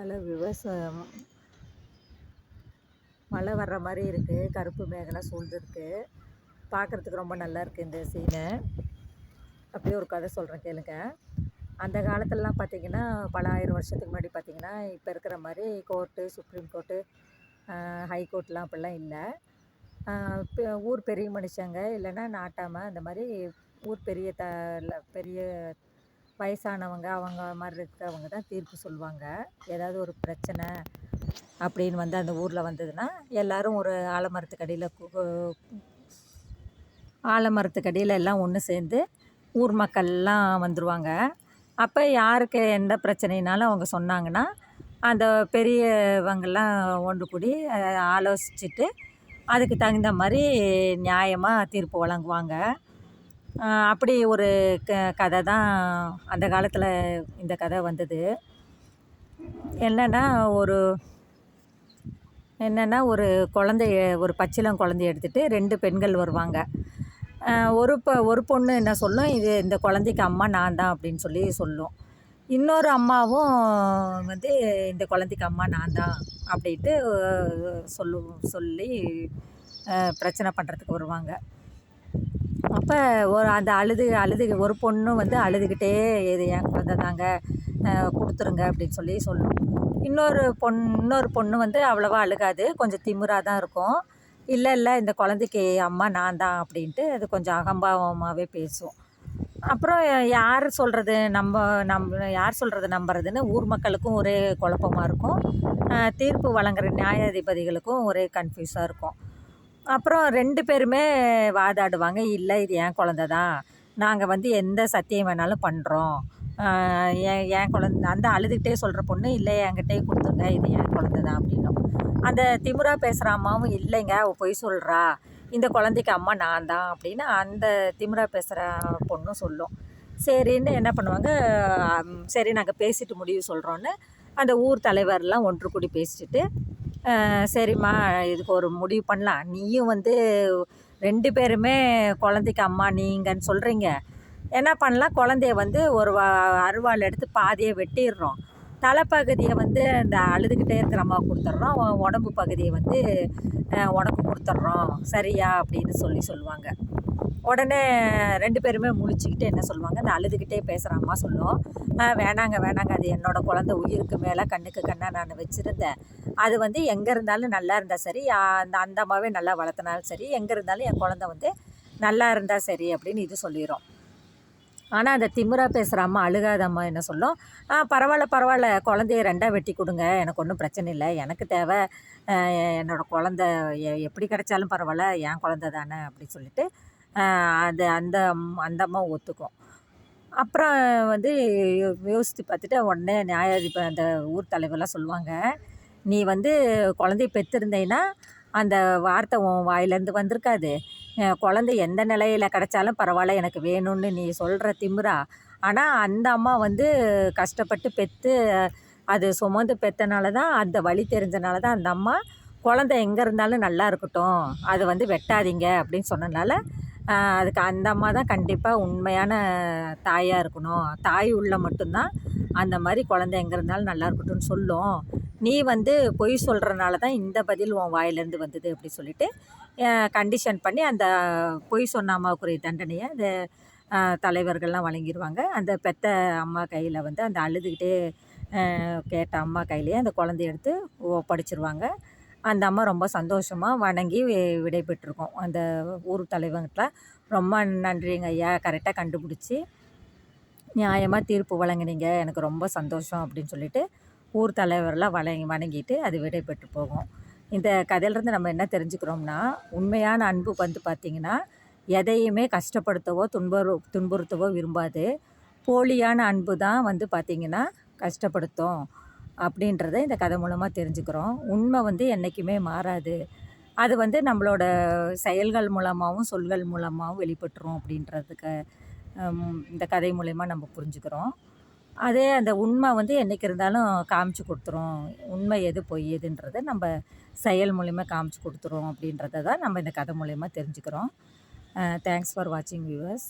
Hello விவசாயம். மழை வர்ற மாதிரி இருக்குது கருப்பு மேகலாம் சூழ்ந்துருக்கு. பார்க்குறதுக்கு ரொம்ப நல்லா இருக்குது இந்த சீனை. அப்படியே ஒரு கதை சொல்கிறேன் கேளுங்க. அந்த காலத்துலலாம் பார்த்திங்கன்னா பல ஆயிரம் வருஷத்துக்கு முன்னாடி பார்த்திங்கன்னா இப்போ இருக்கிற மாதிரி கோர்ட்டு சுப்ரீம் கோர்ட்டு ஹை கோர்ட்லாம் அப்படிலாம் இல்லை. இப்போ ஊர் பெரிய மனுஷங்க இல்லைன்னா நாட்டாமை அந்த மாதிரி ஊர் பெரிய த பெரிய வயசானவங்க அவங்க மாதிரி இருக்கிறவங்க தான் தீர்ப்பு சொல்லுவாங்க. ஏதாவது ஒரு பிரச்சனை அப்படின்னு வந்து அந்த ஊரில் வந்ததுன்னா எல்லோரும் ஒரு ஆலமரத்துக்கடியில் ஆலமரத்துக்கடியில் எல்லாம் ஒன்று சேர்ந்து ஊர் மக்கள்லாம் வந்துடுவாங்க அப்போ யாருக்கு எந்த பிரச்சனைனாலும் அவங்க சொன்னாங்கன்னா அந்த பெரியவங்கெல்லாம் ஒன்று கூடி ஆலோசிச்சுட்டு அதுக்கு தகுந்த மாதிரி நியாயமாக தீர்ப்பு வழங்குவாங்க. அப்படி ஒரு க கதை தான் அந்த காலத்தில் இந்த கதை வந்தது. என்னென்னா ஒரு என்னென்னா ஒரு குழந்தைய ஒரு பச்சிளம் குழந்தைய எடுத்துகிட்டு ரெண்டு பெண்கள் வருவாங்க. ஒரு ப ஒரு பொண்ணு என்ன சொல்லும்? இது இந்த குழந்தைக்கு அம்மா நான் தான் அப்படின்னு சொல்லி சொல்லும். இன்னொரு அம்மாவும் வந்து இந்த குழந்தைக்கு அம்மா நான் தான் அப்படின்ட்டு சொல்லு சொல்லி பிரச்சனை பண்ணுறதுக்கு வருவாங்க. அப்போ ஒரு அந்த அழுது அழுது ஒரு பொண்ணு வந்து அழுதுகிட்டே இது என் குழந்தை தாங்க கொடுத்துருங்க அப்படின்னு சொல்லி சொல்லும். இன்னொரு பொண் இன்னொரு பொண்ணு வந்து அவ்வளோவா அழுகாது கொஞ்சம் திமிராக தான் இருக்கும். இல்லை இல்லை இந்த குழந்தைக்கு அம்மா நான் தான் அப்படின்ட்டு அது கொஞ்சம் அகம்பாவமாகவே பேசும். அப்புறம் யார் சொல்கிறது நம்ம நம்ம யார் சொல்கிறது நம்புறதுன்னு ஊர் மக்களுக்கும் ஒரே குழப்பமாக இருக்கும். தீர்ப்பு வழங்குற நியாயாதிபதிகளுக்கும் ஒரே கன்ஃபியூஸாக இருக்கும். அப்புறம் ரெண்டு பேருமே வாதாடுவாங்க இல்லை இது என் குழந்த தான். நாங்கள் வந்து எந்த சத்தியம் வேணாலும் பண்ணுறோம் என் என் குழந்த அந்த அழுதுகிட்டே சொல்கிற பொண்ணு இல்லை என்கிட்டயே கொடுத்துருங்க இது என் குழந்த தான் அப்படின்னும். அந்த திமிரா பேசுகிற அம்மாவும் இல்லைங்க அவள் பொய் சொல்கிறா இந்த குழந்தைக்கு அம்மா நான் தான் அப்படின்னு அந்த திமிரா பேசுகிற பொண்ணும் சொல்லும். சரின்னு என்ன பண்ணுவாங்க சரி நாங்கள் பேசிட்டு முடிவு சொல்கிறோன்னு அந்த ஊர் தலைவர்லாம் ஒன்று கூடி பேசிட்டு சரிம்மா இதுக்கு ஒரு முடிவு பண்ணலாம். நீயும் வந்து ரெண்டு பேருமே குழந்தைக்கு அம்மா நீங்கன்னு சொல்கிறீங்க என்ன பண்ணலாம்? குழந்தைய வந்து ஒரு அருவாள் எடுத்து பாதியை வெட்டிடுறோம். தலைப்பகுதியை வந்து அந்த அழுதுகிட்டே இருக்கிற அம்மா கொடுத்துட்றோம். உடம்பு பகுதியை வந்து அஹ், உனக்கு கொடுத்துட்றோம். சரியா? அப்படின்னு சொல்லி சொல்லுவாங்க. உடனே ரெண்டு பேருமே முழிச்சுக்கிட்டு என்ன சொல்லுவாங்க? அந்த அழுதுகிட்டே பேசுகிற அம்மா சொல்லும் வேணாங்க வேணாங்க. அது என்னோடய குழந்தை உயிருக்கு மேலே கண்ணுக்கு கண்ணாக நான் வச்சுருந்தேன். அது வந்து எங்கே இருந்தாலும் நல்லா இருந்தால் சரி. அந்த அந்த அம்மாவே நல்லா வளர்த்தினாலும் சரி. எங்கே இருந்தாலும் என் குழந்தை வந்து நல்லா இருந்தால் சரி அப்படின்னு இது சொல்லிடும் ஆனால் அந்த திமிரா பேசுகிற அம்மா அழுகாத அம்மா என்ன சொல்லும்? பரவாயில்ல பரவாயில்ல. குழந்தைய ரெண்டாக வெட்டி கொடுங்க. எனக்கு ஒன்றும் பிரச்சனை இல்லை. எனக்கு தேவை. என்னோடய குழந்த எ- எப்படி கிடைச்சாலும் பரவாயில்ல. என் குழந்த தானே அப்படின்னு சொல்லிட்டு அது அந்த அந்த அம்மா ஒத்துக்கும். அப்புறம் வந்து யோ- யோசித்து பார்த்துட்டு உடனே நியாயாதிபதி அந்த ஊர் தலைவர்லாம் சொல்லுவாங்க நீ வந்து குழந்தைய பெற்றிருந்தேன்னா அந்த வார்த்தை உன் வாயிலேருந்து வந்திருக்காது. குழந்தை எந்த நிலையில் கிடைச்சாலும் பரவாயில்ல எனக்கு வேணும்னு நீ சொல்கிற திமிரா. ஆனால் அந்த அம்மா வந்து கஷ்டப்பட்டு பெற்று அது சுமந்து பெற்றனால தான் அந்த வழி தெரிஞ்சனால தான் அந்த அம்மா குழந்தை எங்கே இருந்தாலும் நல்லா இருக்கட்டும். அது வந்து வெட்டாதீங்க அப்படின்னு சொன்னனால அதுக்கு அந்த அம்மா தான் கண்டிப்பாக உண்மையான தாயாக இருக்கணும். தாய் உள்ள மட்டும்தான் அந்த மாதிரி குழந்தை எங்கே இருந்தாலும் நல்லா இருக்கட்டும்னு சொல்லும். நீ வந்து பொய் சொல்கிறனால தான் இந்த பதில் உன் வாயிலேருந்து வந்தது அப்படி சொல்லிட்டு கண்டிஷன் பண்ணி அந்த பொய் சொன்ன அம்மாவுக்குரிய தண்டனையை அந்த தலைவர்கள்லாம் வழங்கிடுவாங்க அந்த பெத்த அம்மா கையில் வந்து அந்த அழுதுகிட்டே கேட்ட அம்மா கையிலேயே அந்த குழந்தைய எடுத்து ஒப்படைச்சிருவாங்க அந்த அம்மா ரொம்ப சந்தோஷமாக வணங்கி விடைபெற்றுருக்கோம். அந்த ஊர் தலைவர்கிட்ட ரொம்ப நன்றிங்க ஐயா. கரெக்டாக கண்டுபிடிச்சி நியாயமாக தீர்ப்பு வழங்குனீங்க. எனக்கு ரொம்ப சந்தோஷம் அப்படின்னு சொல்லிட்டு ஊர் தலைவர்லாம் வழங்கி வணங்கிட்டு அது விடைபெற்று போகும். இந்த கதையிலேருந்து நம்ம என்ன தெரிஞ்சுக்கிறோம்னா உண்மையான அன்பு வந்து பார்த்திங்கன்னா எதையுமே கஷ்டப்படுத்தவோ துன்புறு துன்புறுத்தவோ விரும்பாது. போலியான அன்பு தான் வந்து பார்த்திங்கன்னா கஷ்டப்படுத்தும். அப்படின்றத இந்த கதை மூலமாக தெரிஞ்சுக்கிறோம். உண்மை வந்து என்றைக்குமே மாறாது. அது வந்து நம்மளோட செயல்கள் மூலமாகவும் சொல்கள் மூலமாகவும் வெளிப்பட்டுரும் அப்படின்றதுக்கு இந்த கதை மூலயமா நம்ம புரிஞ்சுக்கிறோம். அதே அந்த உண்மை வந்து என்றைக்கு இருந்தாலும் காமிச்சு கொடுத்துரும். உண்மை எது பொய் எதுன்றதை நம்ம செயல் மூலிமா காமிச்சு கொடுத்துரும் அப்படின்றத தான் நம்ம இந்த கதை மூலயமா தெரிஞ்சுக்கிறோம். தேங்க்ஸ் ஃபார் வாட்சிங் வியூவர்ஸ்